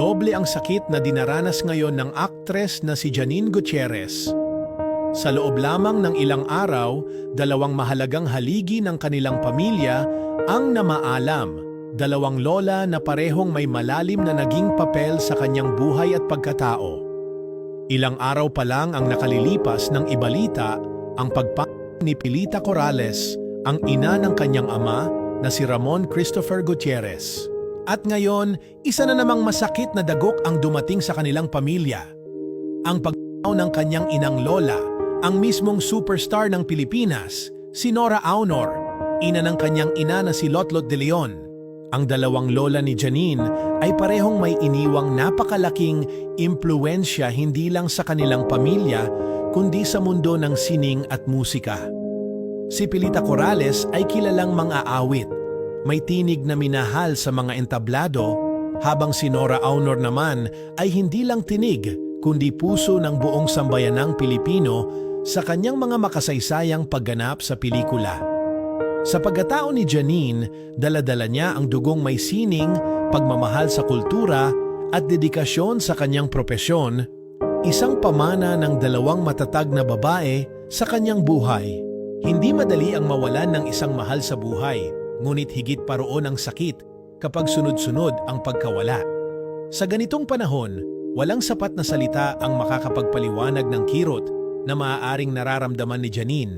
Doble ang sakit na dinaranas ngayon ng aktres na si Janine Gutierrez. Sa loob lamang ng ilang araw, dalawang mahalagang haligi ng kanilang pamilya ang namaalam. Dalawang lola na parehong may malalim na naging papel sa kanyang buhay at pagkatao. Ilang araw pa lang ang nakalilipas ng ibalita ang pagpa ni Pilita Corrales, ang ina ng kanyang ama na si Ramon Christopher Gutierrez. At ngayon, isa na namang masakit na dagok ang dumating sa kanilang pamilya. Ang pagkaw ng kanyang inang lola, ang mismong superstar ng Pilipinas, si Nora Aunor, ina ng kanyang ina na si Lotlot de Leon. Ang dalawang lola ni Janine ay parehong may iniwang napakalaking impluensya hindi lang sa kanilang pamilya, kundi sa mundo ng sining at musika. Si Pilita Corrales ay kilalang mga-awit. May tinig na minahal sa mga entablado, habang si Nora Aunor naman ay hindi lang tinig, kundi puso ng buong sambayanang Pilipino sa kanyang mga makasaysayang pagganap sa pelikula. Sa pagkatao ni Janine, daladala niya ang dugong may sining, pagmamahal sa kultura at dedikasyon sa kanyang propesyon, isang pamana ng dalawang matatag na babae sa kanyang buhay. Hindi madali ang mawalan ng isang mahal sa buhay, ngunit higit pa roon ang sakit kapag sunod-sunod ang pagkawala. Sa ganitong panahon, walang sapat na salita ang makakapagpaliwanag ng kirot na maaaring nararamdaman ni Janine.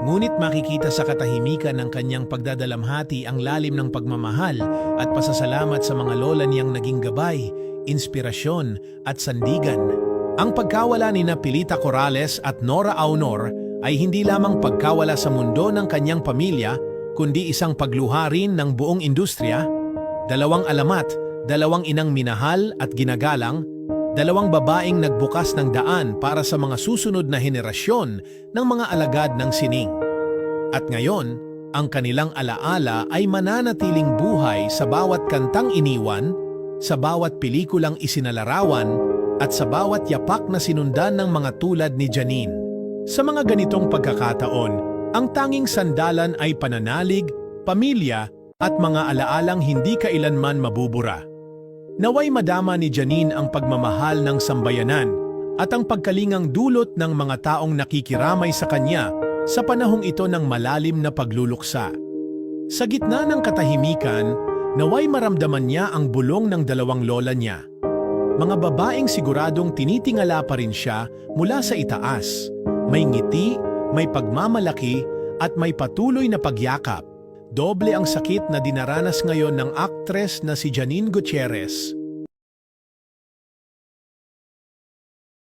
Ngunit makikita sa katahimikan ng kanyang pagdadalamhati ang lalim ng pagmamahal at pasasalamat sa mga lola niyang naging gabay, inspirasyon at sandigan. Ang pagkawala ni Napilita Corrales at Nora Aunor ay hindi lamang pagkawala sa mundo ng kanyang pamilya, kundi isang pagluha rin ng buong industriya. Dalawang alamat, dalawang inang minahal at ginagalang, dalawang babaeng nagbukas ng daan para sa mga susunod na henerasyon ng mga alagad ng sining. At ngayon, ang kanilang alaala ay mananatiling buhay sa bawat kantang iniwan, sa bawat pelikulang isinalarawan, at sa bawat yapak na sinundan ng mga tulad ni Janine. Sa mga ganitong pagkakataon, ang tanging sandalan ay pananalig, pamilya, at mga alaalang hindi kailanman mabubura. Naway madama ni Janine ang pagmamahal ng sambayanan at ang pagkalingang dulot ng mga taong nakikiramay sa kanya sa panahong ito ng malalim na pagluluksa. Sa gitna ng katahimikan, naway maramdaman niya ang bulong ng dalawang lola niya. Mga babaeng siguradong tinitingala pa rin siya mula sa itaas. May ngiti, may pagmamalaki, at may patuloy na pagyakap. Doble ang sakit na dinaranas ngayon ng aktres na si Janine Gutierrez.